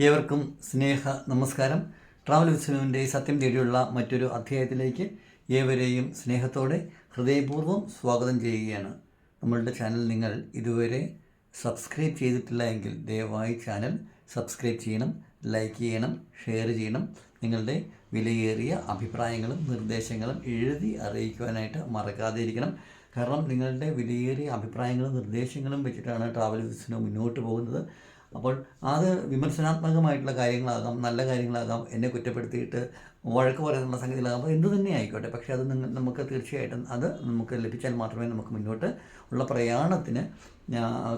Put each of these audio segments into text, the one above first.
ഏവർക്കും സ്നേഹ നമസ്കാരം. ട്രാവൽ വിസ്നുവിന്റെ സത്യം തേടിയുള്ള മറ്റൊരു അധ്യായത്തിലേക്ക് ഏവരെയും സ്നേഹത്തോടെ ഹൃദയപൂർവം സ്വാഗതം ചെയ്യുകയാണ്. നമ്മളുടെ ചാനൽ നിങ്ങൾ ഇതുവരെ സബ്സ്ക്രൈബ് ചെയ്തിട്ടില്ല എങ്കിൽ ദയവായി ചാനൽ സബ്സ്ക്രൈബ് ചെയ്യണം ലൈക്ക് ചെയ്യണം ഷെയർ ചെയ്യണം. നിങ്ങളുടെ വിലയേറിയ അഭിപ്രായങ്ങളും നിർദ്ദേശങ്ങളും എഴുതി അറിയിക്കുവാനായിട്ട് മറക്കാതെ ഇരിക്കണം. കാരണം നിങ്ങളുടെ വിലയേറിയ അഭിപ്രായങ്ങളും നിർദ്ദേശങ്ങളും വെച്ചിട്ടാണ് ട്രാവൽ ബിസിനസ് മുന്നോട്ട് പോകുന്നത്. അപ്പോൾ അത് വിമർശനാത്മകമായിട്ടുള്ള കാര്യങ്ങളാകാം നല്ല കാര്യങ്ങളാകാം എന്നെ കുറ്റപ്പെടുത്തിയിട്ട് വഴക്ക് പറയാനുള്ള സംഗതികളാകാം. അപ്പോൾ എന്തുതന്നെ ആയിക്കോട്ടെ പക്ഷേ അത് നിങ്ങൾ നമുക്ക് തീർച്ചയായിട്ടും അത് നമുക്ക് ലഭിച്ചാൽ മാത്രമേ നമുക്ക് മുന്നോട്ട് ഉള്ള പ്രയാണത്തിന്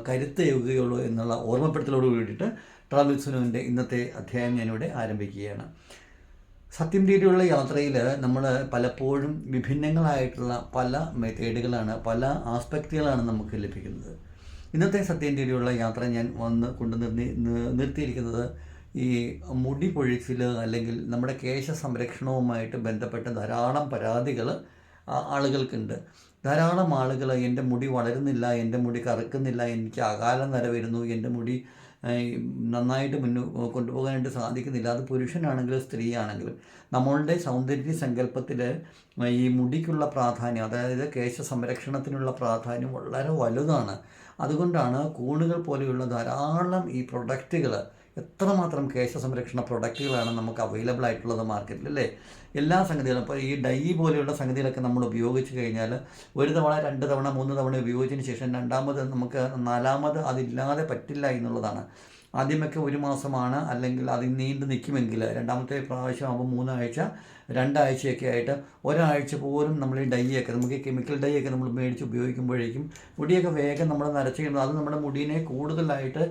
കരുത്തേകുകയുള്ളൂ എന്നുള്ള ഓർമ്മപ്പെടുത്തലോട് കൂടിയിട്ട് ട്രാവൽ സുനുവിന്റെ ഇന്നത്തെ അധ്യായം ഞാനിവിടെ ആരംഭിക്കുകയാണ്. സത്യം തേടിയുള്ള യാത്രയിൽ നമ്മൾ പലപ്പോഴും വിഭിന്നങ്ങളായിട്ടുള്ള പല മെത്തേഡുകളാണ് പല ആസ്പെക്റ്റുകളാണ് നമുക്ക് ലഭിക്കുന്നത്. ഇന്നത്തെ സത്യം തേടിയുള്ള യാത്ര ഞാൻ വന്ന് കൊണ്ട് നിർത്തി നിർത്തിയിരിക്കുന്നത് ഈ മുടി പൊഴിച്ചിൽ അല്ലെങ്കിൽ നമ്മുടെ കേശ സംരക്ഷണവുമായിട്ട് ബന്ധപ്പെട്ട ധാരാളം പരാതികൾ ആളുകൾക്കുണ്ട്. ധാരാളം ആളുകൾ എന്റെ മുടി വളരുന്നില്ല എന്റെ മുടി കറുക്കുന്നില്ല എനിക്ക് അകാലം നര വരുന്നു എന്റെ മുടി നന്നായിട്ട് മുന്നോ കൊണ്ടുപോകാനായിട്ട് സാധിക്കുന്നില്ല. അത് പുരുഷനാണെങ്കിലും സ്ത്രീ ആണെങ്കിലും നമ്മളുടെ സൗന്ദര്യ സങ്കല്പത്തിൽ ഈ മുടിക്കുള്ള പ്രാധാന്യം അതായത് കേശ സംരക്ഷണത്തിനുള്ള പ്രാധാന്യം വളരെ വലുതാണ്. അതുകൊണ്ടാണ് കൂണുകൾ പോലെയുള്ള ധാരാളം ഈ പ്രൊഡക്റ്റുകൾ എത്രമാത്രം കേശ സംരക്ഷണ പ്രൊഡക്റ്റുകളാണ് നമുക്ക് അവൈലബിൾ ആയിട്ടുള്ളത് മാർക്കറ്റിൽ അല്ലേ? എല്ലാ സംഗതികളും. ഇപ്പോൾ ഈ ഡൈ പോലെയുള്ള സംഗതികളൊക്കെ നമ്മൾ ഉപയോഗിച്ച് കഴിഞ്ഞാൽ ഒരു തവണ രണ്ട് തവണ മൂന്ന് തവണ ഉപയോഗിച്ചതിന് ശേഷം രണ്ടാമത് നമുക്ക് നാലാമത് അതില്ലാതെ പറ്റില്ല എന്നുള്ളതാണ്. ആദ്യമൊക്കെ ഒരു മാസമാണ് അല്ലെങ്കിൽ അത് നീണ്ടു നിൽക്കുമെങ്കിൽ രണ്ടാമത്തെ പ്രാവശ്യം ആകുമ്പോൾ മൂന്നാഴ്ച രണ്ടാഴ്ചയൊക്കെ ആയിട്ട് ഒരാഴ്ച പോലും നമ്മൾ ഈ ഡൈ ഒക്കെ നമുക്ക് കെമിക്കൽ ഡൈ ഒക്കെ നമ്മൾ മേടിച്ച് ഉപയോഗിക്കുമ്പോഴേക്കും മുടിയൊക്കെ വേഗം നമ്മൾ നരച്ച് അത് നമ്മുടെ മുടിയെ കൂടുതലായിട്ട്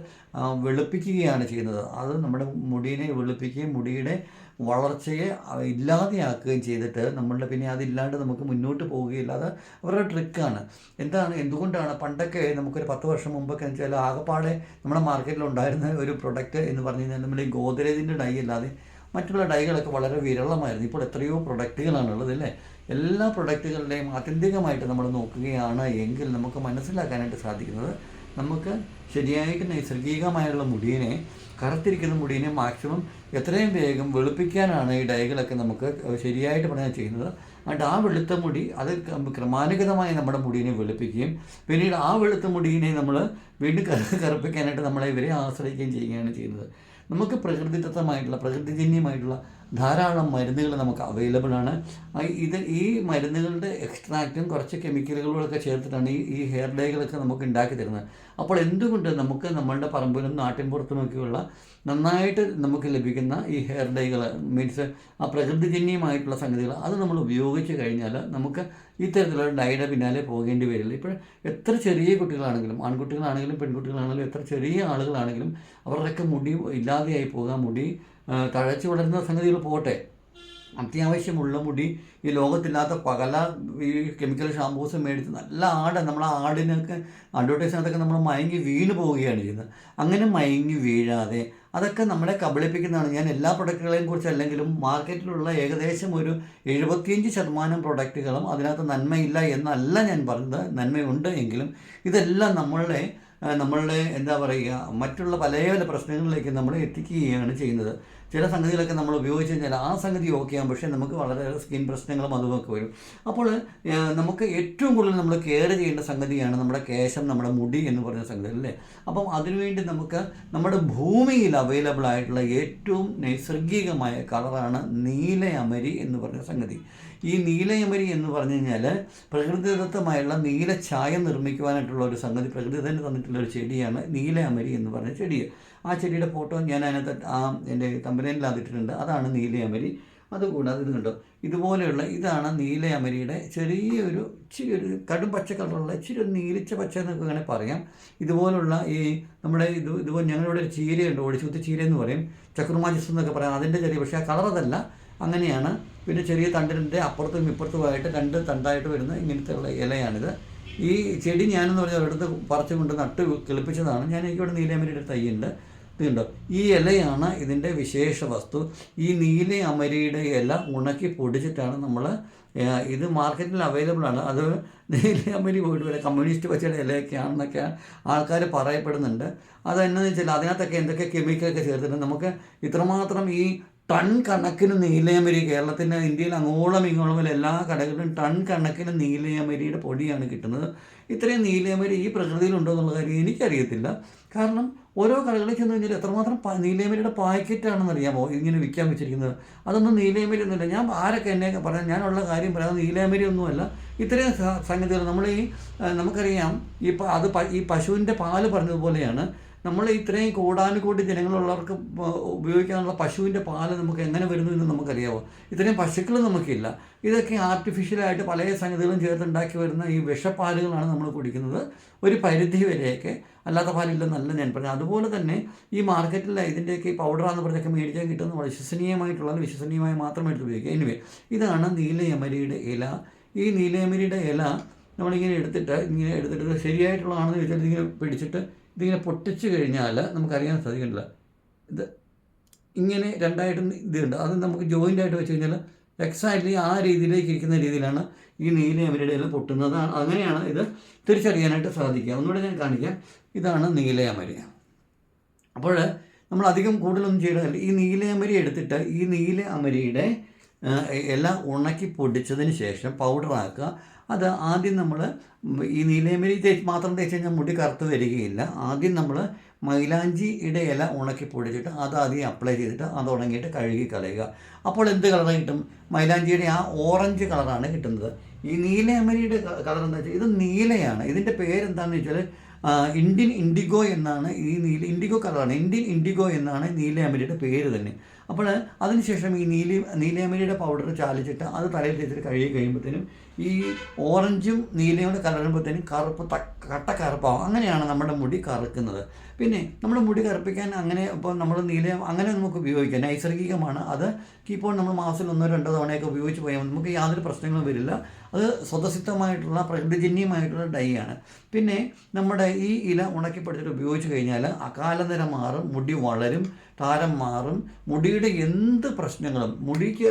വെളുപ്പിക്കുകയാണ് ചെയ്യുന്നത്. അത് നമ്മുടെ മുടിയെ വെളുപ്പിക്കുകയും മുടിയുടെ വളർച്ചയെ ഇല്ലാതെയാക്കുകയും ചെയ്തിട്ട് നമ്മളുടെ പിന്നെ അതില്ലാണ്ട് നമുക്ക് മുന്നോട്ട് പോവുകയില്ല അത് അവരുടെ ട്രിക്കാണ്. എന്താണ്? എന്തുകൊണ്ടാണ്? പണ്ടൊക്കെ നമുക്കൊരു പത്ത് വർഷം മുമ്പൊക്കെ എന്ന് വെച്ചാൽ ആകപ്പാടെ നമ്മുടെ മാർക്കറ്റിൽ ഉണ്ടായിരുന്ന ഒരു പ്രൊഡക്റ്റ് എന്ന് പറഞ്ഞു കഴിഞ്ഞാൽ നമ്മൾ ഈ ഗോദ്രേജിന്റെ ഡൈ അല്ലാതെ മറ്റുള്ള ഡൈകളൊക്കെ വളരെ വിരളമായിരുന്നു. ഇപ്പോൾ എത്രയോ പ്രൊഡക്റ്റുകളാണുള്ളത് അല്ലേ? എല്ലാ പ്രൊഡക്റ്റുകളുടെയും ആത്യന്തികമായിട്ട് നമ്മൾ നോക്കുകയാണ് എങ്കിൽ നമുക്ക് മനസ്സിലാക്കാനായിട്ട് സാധിക്കുന്നത് നമുക്ക് ശരിയായിട്ട് നൈസർഗികമായുള്ള മുടിയിനെ കറുത്തിരിക്കുന്ന മുടിയിനെ മാക്സിമം എത്രയും വേഗം വെളുപ്പിക്കാനാണ് ഈ ഡൈകളൊക്കെ നമുക്ക് ശരിയായിട്ട് പറഞ്ഞാൽ ചെയ്യുന്നത്. എന്നിട്ട് ആ വെളുത്ത മുടി അത് ക്രമാനുഗതമായി നമ്മുടെ മുടിയിനെ വെളുപ്പിക്കുകയും പിന്നീട് ആ വെളുത്ത മുടിയിനെ നമ്മൾ വീണ്ടും കറ- കറുപ്പിക്കാനായിട്ട് നമ്മളെ ഇവരെ ആശ്രയിക്കുകയും ചെയ്യുകയാണ് ചെയ്യുന്നത്. നമുക്ക് പ്രകൃതിദത്തമായിട്ടുള്ള പ്രകൃതിജന്യമായിട്ടുള്ള ധാരാളം മരുന്നുകൾ നമുക്ക് അവൈലബിൾ ആണ്. ഇത് ഈ മരുന്നുകളുടെ എക്സ്ട്രാക്റ്റും കുറച്ച് കെമിക്കലുകളൊക്കെ ചേർത്തിട്ടാണ് ഈ ഈ ഹെയർ ഡൈകളൊക്കെ നമുക്ക് ഉണ്ടാക്കി തരുന്നത്. അപ്പോൾ എന്തുകൊണ്ട് നമുക്ക് നമ്മളുടെ പറമ്പിലും നാട്ടിൻപുറത്തുമൊക്കെയുള്ള നന്നായിട്ട് നമുക്ക് ലഭിക്കുന്ന ഈ ഹെയർ ഡൈകൾ മീൻസ് ആ പ്രകൃതിജന്യമായിട്ടുള്ള സംഗതികൾ അത് നമ്മൾ ഉപയോഗിച്ച് കഴിഞ്ഞാൽ നമുക്ക് ഇത്തരത്തിലുള്ള ഡൈയുടെ പിന്നാലെ പോകേണ്ടി വരില്ല. ഇപ്പോൾ എത്ര ചെറിയ കുട്ടികളാണെങ്കിലും ആൺകുട്ടികളാണെങ്കിലും പെൺകുട്ടികളാണെങ്കിലും എത്ര ചെറിയ ആളുകളാണെങ്കിലും അവരുടെയൊക്കെ മുടി ഇല്ലാതെയായി പോകാം മുടി തഴച്ചു വളരുന്ന സംഗതികൾ പോട്ടെ അത്യാവശ്യമുള്ള മുടി ഈ ലോകത്തില്ലാത്ത പകല ഈ കെമിക്കൽ ഷാമ്പൂസ് മേടിച്ച് നല്ല ആട് നമ്മളെ ആടിനൊക്കെ അഡ്വർടൈസിനകത്തൊക്കെ നമ്മൾ മയങ്ങി വീണ് പോവുകയാണ് ചെയ്യുന്നത്. അങ്ങനെ മയങ്ങി വീഴാതെ അതൊക്കെ നമ്മളെ കബളിപ്പിക്കുന്നതാണ്. ഞാൻ എല്ലാ പ്രൊഡക്റ്റുകളെയും കുറിച്ച് അല്ലെങ്കിലും മാർക്കറ്റിലുള്ള ഏകദേശം ഒരു എഴുപത്തിയഞ്ച് ശതമാനം പ്രൊഡക്റ്റുകളും അതിനകത്ത് നന്മയില്ല എന്നല്ല ഞാൻ പറഞ്ഞത്. നന്മയുണ്ട് എങ്കിലും ഇതെല്ലാം നമ്മളെ ആ, നമ്മളുടെ എന്താ പറയുക മറ്റുള്ള പല പല പ്രശ്നങ്ങളിലേക്ക് നമ്മളെ എത്തിക്കുകയാണ് ചെയ്യുന്നത്. ചില സംഗതികളൊക്കെ നമ്മൾ ഉപയോഗിച്ച് കഴിഞ്ഞാൽ ആ സംഗതി ഓക്കെ ആകും പക്ഷേ നമുക്ക് വളരെ സ്കിൻ പ്രശ്നങ്ങളും അതുമൊക്കെ വരും. അപ്പോൾ നമുക്ക് ഏറ്റവും കൂടുതൽ നമ്മൾ കെയർ ചെയ്യേണ്ട സംഗതിയാണ് നമ്മുടെ കേശം നമ്മുടെ മുടി എന്ന് പറയുന്ന സംഗതി അല്ലേ? അപ്പം അതിനുവേണ്ടി നമുക്ക് നമ്മുടെ ഭൂമിയിൽ അവൈലബിൾ ആയിട്ടുള്ള ഏറ്റവും നൈസർഗികമായ കളറാണ് നീലയമരി എന്ന് പറയുന്ന സംഗതി. ഈ നീലയമരി എന്ന് പറഞ്ഞു കഴിഞ്ഞാൽ പ്രകൃതിദത്തമായുള്ള നീല ചായം നിർമ്മിക്കുവാനായിട്ടുള്ള ഒരു സംഗതി പ്രകൃതി തന്നെ തന്നിട്ടുള്ള ഒരു ചെടിയാണ് നീലയമരി എന്ന് പറഞ്ഞ ചെടി ആ ചെടിയുടെ ഫോട്ടോ ഞാൻ അതിനകത്ത് ആ എന്റെ തമ്പനയിൽ അതിട്ടിട്ടുണ്ട് അതാണ് നീലയമരി അതുകൂടാതെ ഇത് കണ്ടോ? ഇതുപോലെയുള്ള ഇതാണ് നീലയമരിയുടെ ചെറിയൊരു ഇച്ചിരി ഒരു കടും പച്ച കളറുള്ള ഇച്ചിരി ഒരു നീലിച്ച പച്ച എന്നൊക്കെ അങ്ങനെ പറയാം. ഇതുപോലുള്ള ഈ നമ്മുടെ ഇത് ഇതുപോലെ ഞങ്ങളിവിടെ ഒരു ചീരയുണ്ട് ഒടിച്ചുകുത്തി ചീര എന്ന് പറയും. ചക്രമാജിസ് എന്നൊക്കെ പറയാം. അതിന്റെ ചെറിയ പക്ഷേ ആ കളർ അതല്ല. അങ്ങനെയാണ്. പിന്നെ ചെറിയ തണ്ടിന്റെ അപ്പുറത്തും ഇപ്പുറത്തുമായിട്ട് രണ്ട് തണ്ടായിട്ട് വരുന്ന ഇങ്ങനത്തെ ഉള്ള ഇലയാണിത്. ഈ ചെടി ഞാനെന്ന് പറഞ്ഞാൽ ഒരിടത്ത് പറിച്ചു കൊണ്ട് നട്ട് കിളിപ്പിച്ചതാണ്. ഞാൻ എനിക്കിവിടെ നീലയമരിയുടെ തൈയുണ്ട് ഇതുണ്ടോ. ഈ ഇലയാണ് ഇതിന്റെ വിശേഷ വസ്തു. ഈ നീല അമരിയുടെ ഇല ഉണക്കി പൊടിച്ചിട്ടാണ് നമ്മൾ ഇത് മാർക്കറ്റിൽ അവൈലബിൾ ആണ്. അത് നീല അമരി പോയിട്ട് വരെ കമ്മ്യൂണിസ്റ്റ് പച്ചയുടെ ഇലയൊക്കെയാണെന്നൊക്കെ ആൾക്കാർ പറയപ്പെടുന്നുണ്ട്. അതെന്നു വെച്ചാൽ അതിനകത്തൊക്കെ എന്തൊക്കെ കെമിക്കലൊക്കെ ചേർത്തിട്ടുണ്ട്. നമുക്ക് ഇത്രമാത്രം ഈ ടൺ കണക്കിന് നീലയമരി കേരളത്തിന്റെ ഇന്ത്യയിൽ അങ്ങോളം ഇങ്ങോളം എല്ലാ കടകളിലും ടൺ കണക്കിന് നീലയമരിയുടെ പൊടിയാണ് കിട്ടുന്നത്. ഇത്രയും നീലയമരി ഈ പ്രകൃതിയിലുണ്ടോ എന്നുള്ള കാര്യം എനിക്കറിയത്തില്ല. കാരണം ഓരോ കടകളിൽ ചെന്ന് കഴിഞ്ഞാൽ എത്രമാത്രം നീലയമരിയുടെ പാക്കറ്റാണെന്ന് അറിയാമോ? ഇങ്ങനെ വിൽക്കാൻ വെച്ചിരിക്കുന്നത്. അതൊന്നും നീലയമരി ഒന്നുമില്ല. ഞാൻ ആരൊക്കെ എന്നെ പറയാം ഞാനുള്ള കാര്യം പറയാം നീലയമരി ഒന്നുമല്ല. ഇത്രയും സംഗതികൾ നമ്മൾ ഈ നമുക്കറിയാം. ഈ അത് ഈ പശുവിന്റെ പാൽ പറഞ്ഞതുപോലെയാണ്. നമ്മൾ ഇത്രയും കോടാനുകൂടി ജനങ്ങളുള്ളവർക്ക് ഉപയോഗിക്കാനുള്ള പശുവിന്റെ പാൽ നമുക്ക് എങ്ങനെ വരുന്നു എന്ന് നമുക്കറിയാമോ ഇത്രയും പശുക്കൾ നമുക്കില്ല. ഇതൊക്കെ ആർട്ടിഫിഷ്യലായിട്ട് പല സംഗതികളും ചേർത്തുണ്ടാക്കി വരുന്ന ഈ വിഷപ്പാലുകളാണ് നമ്മൾ കുടിക്കുന്നത്. ഒരു പരിധി വരെയൊക്കെ അല്ലാത്ത പാലില്ലെന്നല്ല ഞാൻ പറഞ്ഞത്. അതുപോലെ തന്നെ ഈ മാർക്കറ്റിൽ ഇതിന്റെയൊക്കെ ഈ പൗഡറാന്ന് പറഞ്ഞൊക്കെ മേടിക്കാൻ കിട്ടുന്ന വിശ്വസനീയമായിട്ടുള്ള വിശ്വസനീയമായി മാത്രം എടുത്ത് ഉപയോഗിക്കുക. എനിവേ ഇതാണ് നീലയമരിയുടെ ഇല. ഈ നീലയമരിയുടെ ഇല നമ്മളിങ്ങനെ എടുത്തിട്ട് ഇങ്ങനെ എടുത്തിട്ട് ശരിയായിട്ടുള്ളതാണെന്ന് വെച്ചിട്ട് ഇതിങ്ങനെ പിടിച്ചിട്ട് ഇതിങ്ങനെ പൊട്ടിച്ച് കഴിഞ്ഞാൽ നമുക്കറിയാൻ സാധിക്കില്ല ഇത് ഇങ്ങനെ രണ്ടായിട്ടും ഇതുണ്ട്. അത് നമുക്ക് ജോയിന്റ് ആയിട്ട് വെച്ച് കഴിഞ്ഞാൽ എക്സാക്ട്ലി ആ രീതിയിലേക്ക് ഇരിക്കുന്ന രീതിയിലാണ് ഈ നീല അമരയുടെ പൊട്ടുന്നത്. അങ്ങനെയാണ് ഇത് തിരിച്ചറിയാനായിട്ട് സാധിക്കുക. ഒന്നുകൂടെ ഞാൻ കാണിക്കാം. ഇതാണ് നീല അമര അപ്പോൾ നമ്മൾ അധികം കൂടുതലൊന്നും ചെയ്യണമല്ല ഈ നീല അമരി എടുത്തിട്ട് ഈ നീല അമരിയുടെ ഇല ഉണക്കി പൊടിച്ചതിന് ശേഷം പൗഡറാക്കുക അത് ആദ്യം നമ്മൾ ഈ നീലയമരി തേച്ച് മാത്രം തേച്ച് കഴിഞ്ഞാൽ മുടി കറുത്ത് വരികയില്ല. ആദ്യം നമ്മൾ മൈലാഞ്ചിയുടെ ഇല ഉണക്കി പൊടിച്ചിട്ട് അത് ആദ്യം അപ്ലൈ ചെയ്തിട്ട് അത് ഉണങ്ങിയിട്ട് കഴുകി കളയുക. അപ്പോൾ എന്ത് കളർ കിട്ടും? മൈലാഞ്ചിയുടെ ആ ഓറഞ്ച് കളറാണ് കിട്ടുന്നത്. ഈ നീലയമരിയുടെ കളർ എന്താ വെച്ചാൽ ഇത് നീലയാണ്. ഇതിന്റെ പേരെന്താണെന്ന് വെച്ചാൽ ഇന്ത്യൻ ഇൻഡിഗോ എന്നാണ് ഈ നീല ഇൻഡിഗോ കളറാണ് ഇന്ത്യൻ ഇൻഡിഗോ എന്നാണ് നീലയമരിയുടെ പേര് തന്നെ. അപ്പോൾ അതിനുശേഷം ഈ നീലി നീലയമരിയുടെ പൗഡർ ചാലിച്ചിട്ട് അത് തലയിൽ തേച്ചിട്ട് കഴുകി കഴിയുമ്പോഴത്തേനും ഈ ഓറഞ്ചും നീലയും കലരുമ്പോഴത്തേനും കറുപ്പ് കട്ട കറുപ്പാവും. അങ്ങനെയാണ് നമ്മുടെ മുടി കറുക്കുന്നത്. പിന്നെ നമ്മുടെ മുടി കറുപ്പിക്കാൻ അങ്ങനെ ഇപ്പോൾ നമ്മൾ നീലയം അങ്ങനെ നമുക്ക് ഉപയോഗിക്കാം. നൈസർഗികമാണ്. അത് ഇപ്പോൾ നമ്മൾ മാസത്തിൽ ഒന്നോ രണ്ടോ തവണയൊക്കെ ഉപയോഗിച്ച് പോയാൽ നമുക്ക് യാതൊരു പ്രശ്നങ്ങളും വരില്ല. അത് സ്വതസിദ്ധമായിട്ടുള്ള പ്രകൃതിജന്യമായിട്ടുള്ള ഡൈ ആണ്. പിന്നെ നമ്മുടെ ഈ ഇല ഉണക്കിപ്പെടുത്തിട്ട് ഉപയോഗിച്ച് കഴിഞ്ഞാൽ അകാലനിര മാറും മുടി വളരും താരം മാറും. മുടിയുടെ എന്ത് പ്രശ്നങ്ങളും മുടിക്ക്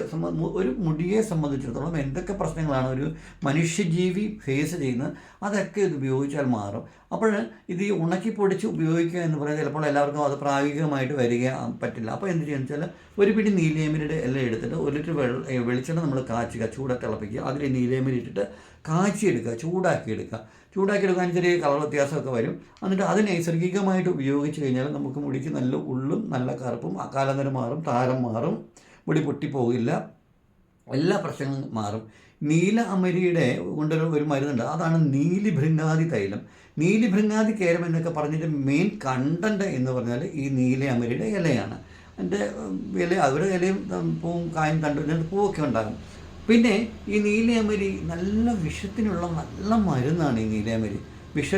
ഒരു മുടിയെ സംബന്ധിച്ചിടത്തോളം എന്തൊക്കെ പ്രശ്നങ്ങളാണ് ഒരു മനുഷ്യജീവി ഫേസ് ചെയ്യുന്നത് അതൊക്കെ ഇത് ഉപയോഗിച്ചാൽ മാറും. അപ്പോൾ ഇത് ഈ ഉണക്കി പൊടിച്ച് ഉപയോഗിക്കുക എന്ന് പറയുന്നത് ചിലപ്പോൾ എല്ലാവർക്കും അത് പ്രായോഗികമായിട്ട് വരിക പറ്റില്ല. അപ്പോൾ എന്ത് ചെയ്യുക വെച്ചാൽ ഒരു പിടി നീലയമരിയുടെ എല്ലാം എടുത്തിട്ട് ഒരു ലിറ്റർ വെള്ള വെളിച്ചെണ്ണ നമ്മൾ കാച്ചുക ചൂടെ തിളപ്പിക്കുക. അതിൽ നീലയമരി ഇട്ടിട്ട് കാച്ചിയെടുക്കുക ചൂടാക്കിയെടുക്കുക. ചൂടാക്കിയെടുക്കാൻ ചെറിയ കളർ വ്യത്യാസമൊക്കെ വരും. എന്നിട്ട് അത് നൈസർഗികമായിട്ട് ഉപയോഗിച്ച് കഴിഞ്ഞാൽ നമുക്ക് മുടിക്ക് നല്ല ഉള്ളും നല്ല കറുപ്പും അകാലനിര മാറും താരം മാറും മുടി പൊട്ടിപ്പോകില്ല എല്ലാ പ്രശ്നങ്ങളും മാറും. നീല അമരിയുടെ കൊണ്ടൊരു ഒരു മരുന്നുണ്ട്. അതാണ് നീലിഭൃങ്ങാതി തൈലം. നീലിഭൃങ്ങാതി കേരം എന്നൊക്കെ പറഞ്ഞിട്ട് മെയിൻ കണ്ടന്റ് എന്ന് പറഞ്ഞാൽ ഈ നീല അമരിയുടെ ഇലയാണ്. എന്റെ ഇല അവരുടെ ഇലയും പൂവും കായും കണ്ടു പൂവൊക്കെ ഉണ്ടാകും. പിന്നെ ഈ നീലയമരി നല്ല വിഷത്തിനുള്ള നല്ല മരുന്നാണ് ഈ നീലയമരി. വിഷ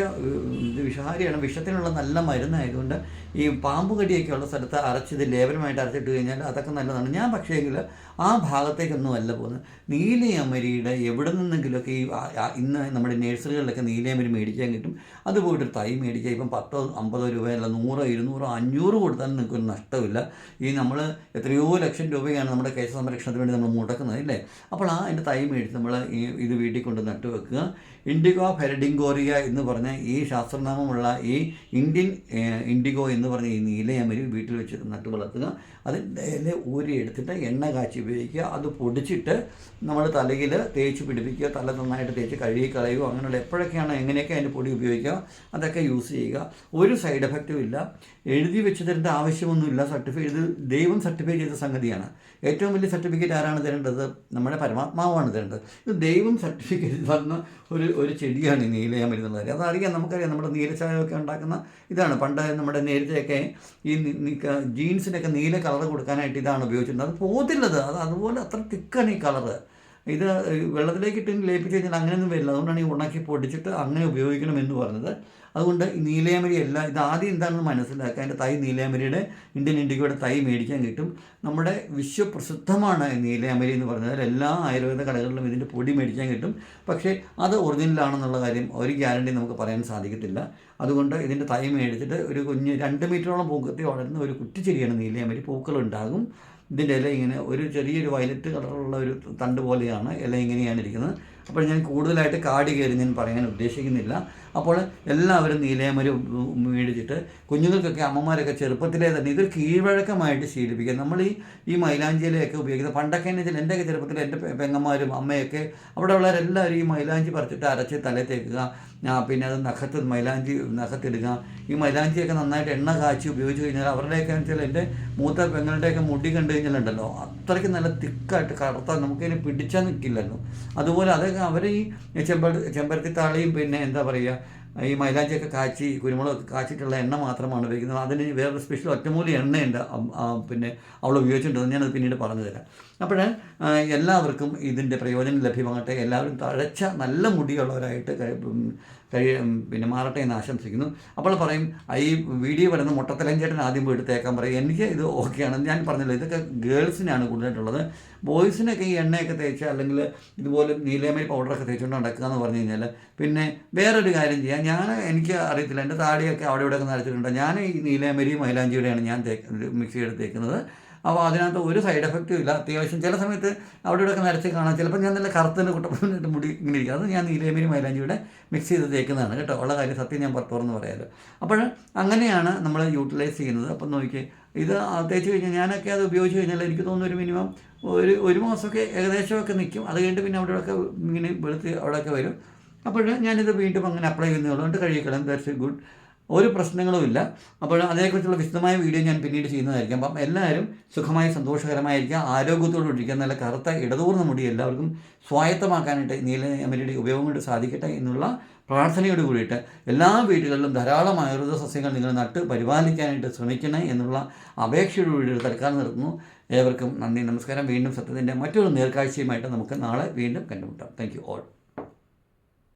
ഇത് വിഷഹാരിയാണ്. വിഷത്തിനുള്ള നല്ല മരുന്നായതുകൊണ്ട് ഈ പാമ്പ് ഉള്ള സ്ഥലത്ത് അരച്ചിത് ലേപനമായിട്ട് അരച്ചിട്ട് കഴിഞ്ഞാൽ അതൊക്കെ നല്ലതാണ്. ഞാൻ പക്ഷേ എങ്കിൽ ആ ഭാഗത്തേക്കൊന്നും അല്ല പോകുന്നത്. നീലയമരിയുടെ എവിടെ നിന്നെങ്കിലുമൊക്കെ ഈ ഇന്ന് നമ്മുടെ നഴ്സറികളിലൊക്കെ നീലയമരി മേടിക്കാൻ കിട്ടും. അത് പോയിട്ട് തൈ മേടിക്കുക ഇപ്പം പത്തോ അമ്പതോ രൂപയല്ല നൂറോ ഇരുന്നൂറോ അഞ്ഞൂറ് കൊടുത്താലും നിങ്ങൾക്ക് ഒരു നഷ്ടമില്ല ഈ നമ്മൾ എത്രയോ ലക്ഷം രൂപയാണ് നമ്മുടെ കേശ സംരക്ഷണത്തിന് വേണ്ടി നമ്മൾ മുടക്കുന്നത് ഇല്ലേ അപ്പോൾ ആ എന്റെ തൈ മേടിച്ച് നമ്മൾ ഈ ഇത് വീട്ടിൽ കൊണ്ട് നട്ടു വെക്കുക. ഇൻഡിഗോ ഫെരഡിങ്കോറിയ എന്ന് പറഞ്ഞ ഈ ശാസ്ത്രനാമമുള്ള ഈ ഇന്ത്യൻ ഇൻഡിഗോ എന്ന് പറഞ്ഞ ഈ നീലയമരി വീട്ടിൽ വെച്ച് നട്ടു വളർത്തുക. അതിന്റെ ഊരി എടുത്തിട്ട് എണ്ണ കാച്ചി ഉപയോഗിക്കുക. അത് പൊടിച്ചിട്ട് നമ്മൾ തലയിൽ തേച്ച് പിടിപ്പിക്കുക. തല നന്നായിട്ട് തേച്ച് കഴുകി കളയുക. അങ്ങനെയുള്ള എപ്പോഴൊക്കെയാണ് എങ്ങനെയൊക്കെ അതിന്റെ പൊടി ഉപയോഗിക്കുക അതൊക്കെ യൂസ് ചെയ്യുക. ഒരു സൈഡ് എഫക്റ്റും ഇല്ല. എഴുതി വെച്ച് തരേണ്ട ആവശ്യമൊന്നുമില്ല. സർട്ടിഫൈ ഇത് ദൈവം സർട്ടിഫൈ ചെയ്ത സംഗതിയാണ്. ഏറ്റവും വലിയ സർട്ടിഫിക്കറ്റ് ആരാണ് തരേണ്ടത്? നമ്മുടെ പരമാത്മാവാണ് തരേണ്ടത്. ഇത് ദൈവം സർട്ടിഫിക്കറ്റ് തന്ന ഒരു ഒരു ചെടിയാണ് ഈ നീലയാമരി വരുന്നത്. കാര്യം അതറിയാം നമുക്കറിയാം നമ്മുടെ നീലച്ചായമൊക്കെ ഉണ്ടാക്കുന്ന ഇതാണ്. പണ്ട് നമ്മുടെ നേരത്തെയൊക്കെ ഈ ജീൻസിനൊക്കെ നീല കളർ കൊടുക്കാനായിട്ട് ഇതാണ് ഉപയോഗിച്ചിരുന്നത്. അത് പോകത്തില്ലത് അത് അതുപോലെ അത്ര തിക്കാണ് ഈ കളറ്. ഇത് വെള്ളത്തിലേക്ക് ഇട്ട് ലയിപ്പിച്ച് കഴിഞ്ഞാൽ അങ്ങനെയൊന്നും വരില്ല. അതുകൊണ്ടാണ് ഈ ഉണക്കി പൊടിച്ചിട്ട് അങ്ങനെ ഉപയോഗിക്കണം എന്ന് പറഞ്ഞത്. അതുകൊണ്ട് നീലയമരി എല്ലാം ഇത് ആദ്യം എന്താണെന്ന് മനസ്സിലാക്കുക. അതിന്റെ തൈ നീലയാമരിയുടെ ഇന്ത്യൻ ഇൻഡിക്കയുടെ തൈ മേടിക്കാൻ കിട്ടും. നമ്മുടെ വിശ്വപ്രസിദ്ധമാണ് നീലയമരി നീലയാമരി എന്ന് പറഞ്ഞാൽ എല്ലാ ആയുർവേദ കടകളിലും ഇതിന്റെ പൊടി മേടിക്കാൻ കിട്ടും. പക്ഷേ അത് ഒറിജിനലാണെന്നുള്ള കാര്യം ഒരു ഗ്യാരണ്ടി നമുക്ക് പറയാൻ സാധിക്കത്തില്ല. അതുകൊണ്ട് ഇതിന്റെ തൈ മേടിച്ചിട്ട് ഒരു കുഞ്ഞ് രണ്ട് മീറ്ററോളം പൂക്കത്തി വളരുന്ന ഒരു കുറ്റിച്ചെടിയാണ് നീലയമരി. പൂക്കളുണ്ടാകും. ഇതിന്റെ ഇല ഇങ്ങനെ ഒരു ചെറിയൊരു വയലറ്റ് കളറുള്ള ഒരു തണ്ട് പോലെയാണ് ഇല ഇങ്ങനെയാണ് ഇരിക്കുന്നത്. അപ്പോൾ ഞാൻ കൂടുതലായിട്ട് കാടി കയറി ഞാൻ പറയാൻ ഉദ്ദേശിക്കുന്നില്ല. അപ്പോൾ എല്ലാവരും നീലേമരി മേടിച്ചിട്ട് കുഞ്ഞുങ്ങൾക്കൊക്കെ അമ്മമാരൊക്കെ ചെറുപ്പത്തിലേ തന്നെ ഇതൊരു കീഴ്വഴക്കമായിട്ട് ശീലിപ്പിക്കുക. നമ്മൾ ഈ ഈ മൈലാഞ്ചിയിലൊക്കെ ഉപയോഗിക്കുന്നത് പണ്ടൊക്കെ എന്ന് വെച്ചാൽ എന്റെയൊക്കെ ചെറുപ്പത്തിൽ എന്റെ പെങ്ങന്മാരും അമ്മയൊക്കെ അവിടെ ഉള്ളവരെല്ലാവരും ഈ മൈലാഞ്ചി പറിച്ചിട്ട് അരച്ച് തലയിൽ തേക്കുക. പിന്നെ അത് നഖത്ത് മൈലാഞ്ചി നഖത്തിടുക. ഈ മൈലാഞ്ചിയൊക്കെ നന്നായിട്ട് എണ്ണ കാച്ചി ഉപയോഗിച്ച് കഴിഞ്ഞാൽ അവരുടെയൊക്കെ വെച്ചാൽ എന്റെ മൂത്ത പെങ്ങളുടെയൊക്കെ മുടി കണ്ടു കഴിഞ്ഞാലുണ്ടല്ലോ അത്രയ്ക്ക് നല്ല തിക്കായിട്ട് കറുത്താൽ നമുക്കതിനെ പിടിച്ചാൽ നിൽക്കില്ലല്ലോ. അതുപോലെ അതൊക്കെ അവർ ഈ ചെമ്പ ചെമ്പരത്തി താളിയും പിന്നെ എന്താ പറയുക ഈ മൈലാഞ്ചിയൊക്കെ കാച്ചി കുരുമുളകൊക്കെ കാച്ചിട്ടുള്ള എണ്ണ മാത്രമാണ് ഉപയോഗിക്കുന്നത്. അതിന് വേറൊരു സ്പെഷ്യൽ ഒറ്റമൂലി എണ്ണയുണ്ട്. പിന്നെ അവൾ ഉപയോഗിച്ചിട്ടുണ്ടെന്ന് ഞാനത് പിന്നീട് പറഞ്ഞു തരാം അപ്പോൾ എല്ലാവർക്കും ഇതിന്റെ പ്രയോജനം ലഭ്യമാകട്ടെ. എല്ലാവരും തഴച്ച നല്ല മുടിയുള്ളവരായിട്ട് കഴി- പിന്നെ മാറട്ടെ എന്ന് ആശംസിക്കുന്നു. അപ്പോൾ പറയും ഈ വീഡിയോ വരുന്ന മുട്ടത്തലഞ്ചേട്ടൻ ആദ്യം പോയിട്ട് തേക്കാൻ പറയും. എനിക്ക് ഇത് ഓക്കെയാണ്. ഞാൻ പറഞ്ഞല്ലോ ഇതൊക്കെ ഗേൾസിനാണ് കൂടുതലായിട്ടുള്ളത്. ബോയ്സിനൊക്കെ ഈ എണ്ണയൊക്കെ തേച്ച് അല്ലെങ്കിൽ ഇതുപോലെ നീലയമരി പൗഡറൊക്കെ തേച്ചുകൊണ്ട് നടക്കുക എന്ന് പറഞ്ഞു കഴിഞ്ഞാൽ പിന്നെ വേറൊരു കാര്യം ചെയ്യാം. ഞാൻ എനിക്ക് അറിയത്തില്ല. എന്റെ താടിയൊക്കെ അവിടെ ഇവിടെയൊക്കെ നരച്ചിട്ടുണ്ട് ഞാൻ ഈ നീലയമരിയും മൈലാഞ്ചിയുടെയാണ് ഞാൻ തേക്ക് മിക്സ് ചെയ്ത് തേക്കുന്നത്. അപ്പോൾ അതിനകത്ത് ഒരു സൈഡ് എഫക്റ്റും ഇല്ല. അത്യാവശ്യം ചില സമയത്ത് അവിടെ ഇവിടെയൊക്കെ നിരച്ച് കാണാം. ചിലപ്പോൾ ഞാൻ നല്ല കറുത്തതിന്റെ കുട്ടപ്പനായിട്ട് മുടി ഇങ്ങനെ ഇരിക്കും. അത് ഞാൻ നീലയമരി മൈലാഞ്ചിയുടെ മിക്സ് ചെയ്ത് തേക്കുന്നതാണ് കേട്ടോ. ഉള്ള കാര്യം സത്യം ഞാൻ പുറത്തു തുറന്ന് പറയാമല്ലോ അപ്പോൾ അങ്ങനെയാണ് നമ്മൾ യൂട്ടിലൈസ് ചെയ്യുന്നത്. അപ്പം നോക്കി ഇത് തേച്ച് കഴിഞ്ഞാൽ ഞാനൊക്കെ അത് ഉപയോഗിച്ച് കഴിഞ്ഞാൽ എനിക്ക് തോന്നുന്നു ഒരു മിനിമം ഒരു ഒരു മാസമൊക്കെ ഏകദേശമൊക്കെ നിൽക്കും. അത് കഴിഞ്ഞിട്ട് പിന്നെ അവിടെയൊക്കെ ഇങ്ങനെ വെളുത്ത് അവിടെയൊക്കെ വരും. അപ്പോൾ ഞാനിത് വീണ്ടും അങ്ങനെ അപ്ലൈ ചെയ്യുന്നതുകൊണ്ട് കഴിയിക്കണം ദാറ്റ്സ് എ ഗുഡ് ഒരു പ്രശ്നങ്ങളുമില്ല. അപ്പോൾ അതിനെക്കുറിച്ചുള്ള വിശദമായ വീഡിയോ ഞാൻ പിന്നീട് ചെയ്യുന്നതായിരിക്കും. അപ്പം എല്ലാവരും സുഖമായി സന്തോഷകരമായിരിക്കുക. ആരോഗ്യത്തോടു ഇരിക്കുക. നല്ല കറുത്ത ഇടതൂർന്ന മുടി എല്ലാവർക്കും സ്വായത്തമാക്കാനായിട്ട് നീലയമരിയുടെ ഉപയോഗം കൊണ്ട് സാധിക്കട്ടെ എന്നുള്ള പ്രാർത്ഥനയോട് കൂടിയിട്ട് എല്ലാ വീടുകളിലും ധാരാളം ആയുർവേദ സസ്യങ്ങൾ നിങ്ങൾ നട്ട് പരിപാലിക്കാനായിട്ട് ശ്രമിക്കണേ എന്നുള്ള അപേക്ഷയോട് കൂടി തൽക്കാലം നിർത്തുന്നു. ഏവർക്കും നന്ദി. നമസ്കാരം. വീണ്ടും സത്യത്തിന്റെ മറ്റൊരു നേർക്കാഴ്ചയുമായിട്ട് നമുക്ക് നാളെ വീണ്ടും കണ്ടുമുട്ടാം. Thank you all